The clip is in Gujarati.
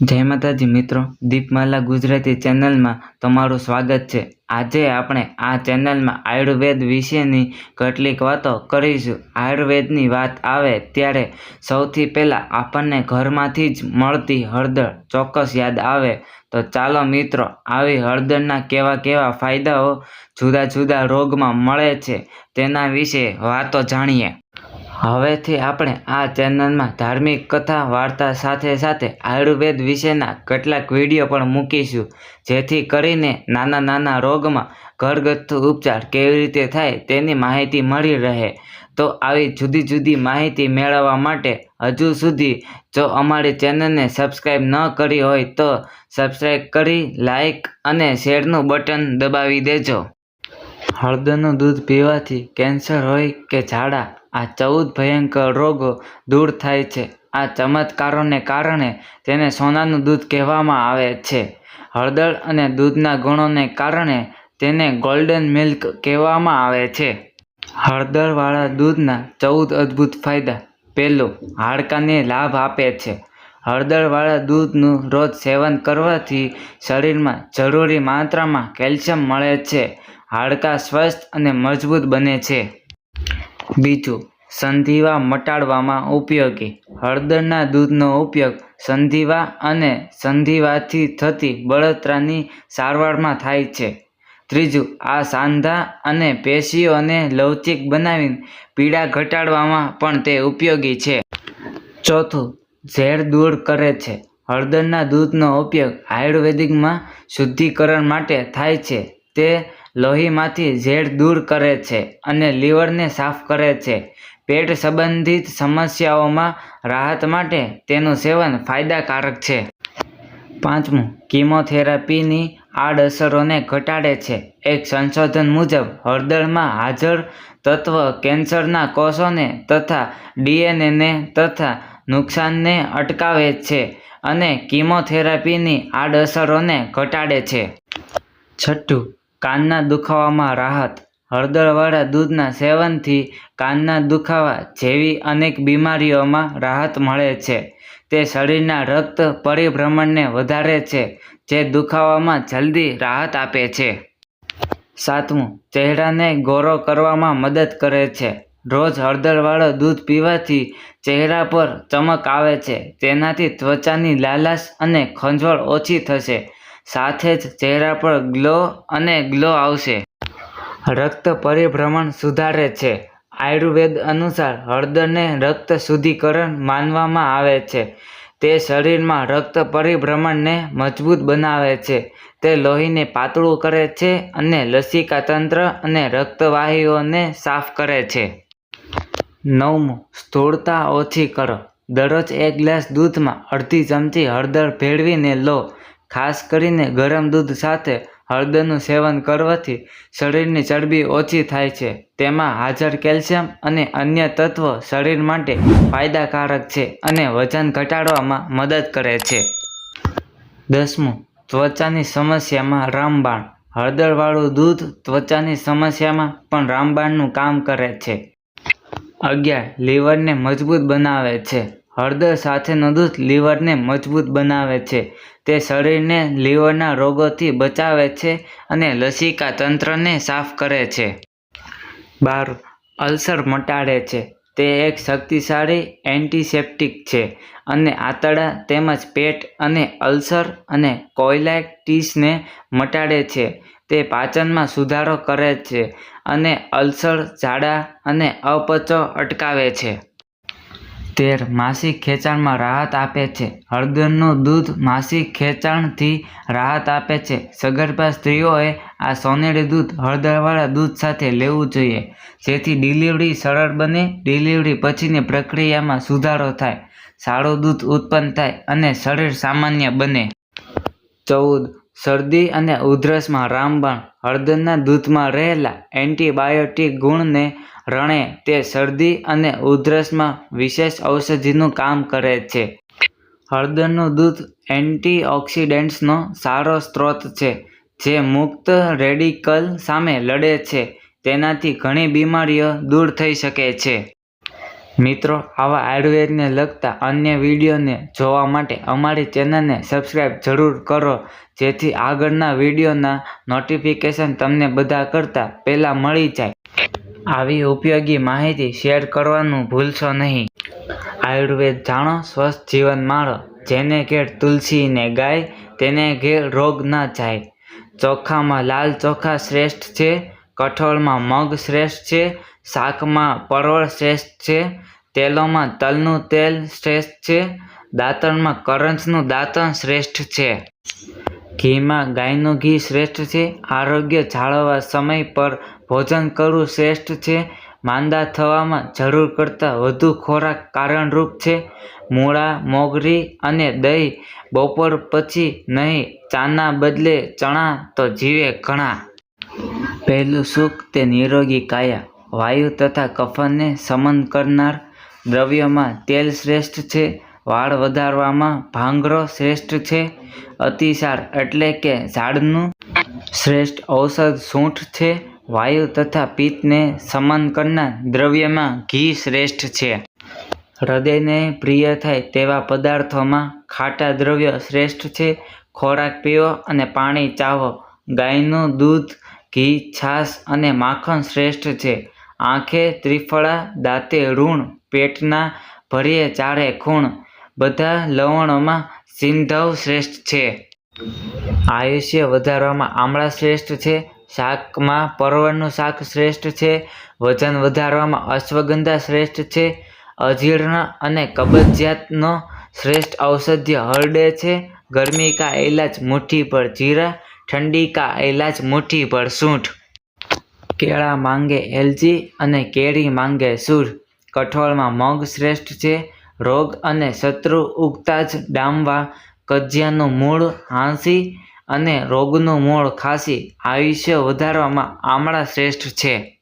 જય માતાજી મિત્રો, દીપમાલા ગુજરાતી ચેનલમાં તમારું સ્વાગત છે. આજે આપણે આ ચેનલમાં આયુર્વેદ વિશેની કેટલીક વાતો કરીશું. આયુર્વેદની વાત આવે ત્યારે સૌથી પહેલાં આપણને ઘરમાંથી જ મળતી હળદર ચોક્કસ યાદ આવે. તો ચાલો મિત્રો, આવી હળદરના કેવા કેવા ફાયદાઓ જુદા જુદા રોગમાં મળે છે તેના વિશે વાતો જાણીએ. હવેથી આપણે આ ચેનલમાં ધાર્મિક કથા, વાર્તા સાથે સાથે આયુર્વેદ વિશેના કેટલાક વીડિયો પણ મૂકીશું, જેથી કરીને નાના નાના રોગમાં ઘરગથ્થુ ઉપચાર કેવી રીતે થાય તેની માહિતી મળી રહે. તો આવી જુદી જુદી માહિતી મેળવવા માટે હજુ સુધી જો અમારી ચેનલને સબસ્ક્રાઈબ ન કરી હોય તો સબસ્ક્રાઈબ કરી લાઈક અને શેરનું બટન દબાવી દેજો. હળદરનું દૂધ પીવાથી કેન્સર હોય કે ઝાડા, આ ચૌદ ભયંકર રોગો દૂર થાય છે. આ ચમત્કારોને કારણે તેને સોનાનું દૂધ કહેવામાં આવે છે. હળદર અને દૂધના ગુણોને કારણે તેને ગોલ્ડન મિલ્ક કહેવામાં આવે છે. હળદરવાળા દૂધના ચૌદ અદ્ભુત ફાયદા. પહેલું, હાડકાને લાભ આપે છે. હળદરવાળા દૂધનું રોજ સેવન કરવાથી શરીરમાં જરૂરી માત્રામાં કેલ્શિયમ મળે છે. હાડકાં સ્વસ્થ અને મજબૂત બને છે. બીજું, સંધિવા મટાડવામાં ઉપયોગી. હળદરના દૂધનો ઉપયોગ સંધિવા અને સંધિવાથી થતી બળતરાની સારવારમાં થાય છે. ત્રીજું, આ સાંધા અને પેશીઓને લવચીક બનાવીને પીડા ઘટાડવામાં પણ તે ઉપયોગી છે. ચોથું, ઝેર દૂર કરે છે. હળદરના દૂધનો ઉપયોગ આયુર્વેદિકમાં શુદ્ધિકરણ માટે થાય છે. તે લોહીમાંથી ઝેર દૂર કરે છે અને લીવરને સાફ કરે છે. પેટ સંબંધિત સમસ્યાઓમાં રાહત માટે તેનું સેવન ફાયદાકારક છે. પાંચમું, કિમોથેરાપીની આડઅસરોને ઘટાડે છે. એક સંશોધન મુજબ, હળદરમાં હાજર તત્વ કેન્સરના કોષોને તથા ડીએનએને તથા નુકસાનને અટકાવે છે અને કિમોથેરાપીની આડઅસરોને ઘટાડે છે. છઠ્ઠું કાનના દુખાવામાં રાહત. હળદરવાળા દૂધના સેવનથી કાનના દુખાવા જેવી અનેક બીમારીઓમાં રાહત મળે છે. તે શરીરના રક્ત પરિભ્રમણને વધારે છે, જે દુખાવામાં જલ્દી રાહત આપે છે. સાતમું, ચહેરાને ગોરો કરવામાં મદદ કરે છે. રોજ હળદરવાળો દૂધ પીવાથી ચહેરા પર ચમક આવે છે. તેનાથી ત્વચાની લાલાશ અને ખંજવાળ ઓછી થશે. સાથે જ ચહેરા પર ગ્લો અને ગ્લો આવશે. રક્ત પરિભ્રમણ સુધારે છે. આયુર્વેદ અનુસાર હળદરને રક્ત શુદ્ધિકરણ માનવામાં આવે છે. તે શરીરમાં રક્ત પરિભ્રમણને મજબૂત બનાવે છે. તે લોહીને પાતળું કરે છે અને લસિકા તંત્ર અને રક્તવાહીઓને સાફ કરે છે. નવમું, સ્થૂળતા ઓછી કરો. દરરોજ એક ગ્લાસ દૂધમાં અડધી ચમચી હળદર ભેળવીને લો. ખાસ કરીને ગરમ દૂધ સાથે હળદરનું સેવન કરવાથી શરીરની ચરબી ઓછી થાય છે. તેમાં હાજર કેલ્શિયમ અને અન્ય તત્વો શરીર માટે ફાયદાકારક છે અને વજન ઘટાડવામાં મદદ કરે છે. દસમું, ત્વચાની સમસ્યામાં રામબાણ. હળદરવાળું દૂધ ત્વચાની સમસ્યામાં પણ રામબાણનું કામ કરે છે. અગિયાર, લીવરને મજબૂત બનાવે છે. હળદર સાથેનું દૂધ લીવરને મજબૂત બનાવે છે. તે શરીરને લીવરના રોગોથી બચાવે છે અને લસિકા તંત્રને સાફ કરે છે. બાર અલ્સર મટાડે છે. તે એક શક્તિશાળી એન્ટિસેપ્ટિક છે અને આંતરડા તેમજ પેટ અને અલ્સર અને કોઇલાઇટિસને મટાડે છે. તે પાચનમાં સુધારો કરે છે અને અલ્સર, ઝાડા અને અપચો અટકાવે છે. તેર માસિક ખેંચાણમાં રાહત આપે છે. હળદરનું દૂધ માસિક ખેંચાણથી રાહત આપે છે. સગર્ભા સ્ત્રીઓએ આ સોનેરી દૂધ હળદરવાળા દૂધ સાથે લેવું જોઈએ, જેથી ડિલિવરી સરળ બને. ડિલિવરી પછીની પ્રક્રિયામાં સુધારો થાય, સારું દૂધ ઉત્પન્ન થાય અને શરીર સામાન્ય બને. ચૌદ શરદી અને ઉધરસમાં રામબાણ હળદરના દૂધમાં રહેલા એન્ટીબાયોટિક ગુણને રણે તે શરદી અને ઉધરસમાં વિશેષ ઔષધિનું કામ કરે છે. હળદરનું દૂધ એન્ટીઓક્સિડન્ટ્સનો સારો સ્ત્રોત છે, જે મુક્ત રેડિકલ સામે લડે છે. તેનાથી ઘણી બીમારીઓ દૂર થઈ શકે છે. મિત્રો, આવા આયુર્વેદને લગતા અન્ય વિડીયોને જોવા માટે અમારી ચેનલને સબસ્ક્રાઈબ જરૂર કરો, જેથી આગળના વિડીયોના નોટિફિકેશન તમને બધા કરતાં પહેલાં મળી જાય. આવી ઉપયોગી માહિતી શેર કરવાનું ભૂલશો નહીં. આયુર્વેદ જાણો, સ્વસ્થ જીવન માળો જેને ઘેર તુલસીને ગાય, તેને ઘેર રોગ ના જાય. ચોખામાં લાલ ચોખા શ્રેષ્ઠ છે. કઠોળમાં મગ શ્રેષ્ઠ છે, શાકમાં પરવળ શ્રેષ્ઠ છે, તેલોમાં તલનું તેલ શ્રેષ્ઠ છે, દાંતણમાં કરંજનું દાંતણ શ્રેષ્ઠ છે. ઘીમાં ગાયનું ઘી શ્રેષ્ઠ છે, આરોગ્ય જાળવવા સમય પર ભોજન કરવું શ્રેષ્ઠ છે, માંદા થવામાં જરૂર કરતાં વધુ ખોરાક કારણરૂપ છે, મૂળા, મોગરી અને દહીં, બપોર પછી નહીં, ચાના બદલે ચણા તો જીવે ઘણા. પહેલું સુખ તે નિરોગી કાયા. વાયુ તથા કફનને સમન કરનાર દ્રવ્યમાં તેલ શ્રેષ્ઠ છે, વાળ વધારવામાં ભાંગરો શ્રેષ્ઠ છે, અતિસાર એટલે કે ઝાડનું શ્રેષ્ઠ ઔષધ સૂંઠ છે, વાયુ તથા પિત્તને સમન કરનાર દ્રવ્યમાં ઘી શ્રેષ્ઠ છે. હૃદયને પ્રિય થાય તેવા પદાર્થોમાં ખાટા દ્રવ્ય શ્રેષ્ઠ છે. ખોરાક પીવો અને પાણી ચાવો ગાયનું દૂધ ઘી, છાશ અને માખણ શ્રેષ્ઠ છે. આંખે ત્રિફળા, દાંતે ઋણ, પેટના ભરીએ ચારે ખૂણ. બધા લવણોમાં સિંધવ શ્રેષ્ઠ છે. આયુષ્ય વધારવામાં આમળા શ્રેષ્ઠ છે. શાકમાં પરવળનું શાક શ્રેષ્ઠ છે. વજન વધારવામાં અશ્વગંધા શ્રેષ્ઠ છે. અજીર્ણ અને કબજિયાતનો શ્રેષ્ઠ ઔષધ્ય હરડે છે. ગરમી કા ઇલાજ મુઠ્ઠી પર જીરા ઠંડી કા ઇલાજ મુઠ્ઠી પર સૂંઠ. કેળા માંગે એલચી અને કેરી માંગે સૂર. કઠોળમાં મગ શ્રેષ્ઠ છે. રોગ અને શત્રુ ઉગતા જ ડામવા. કજિયાનું મૂળ હાંસી અને રોગનું મૂળ ખાંસી. આયુષ્ય વધારવામાં આમળા શ્રેષ્ઠ છે.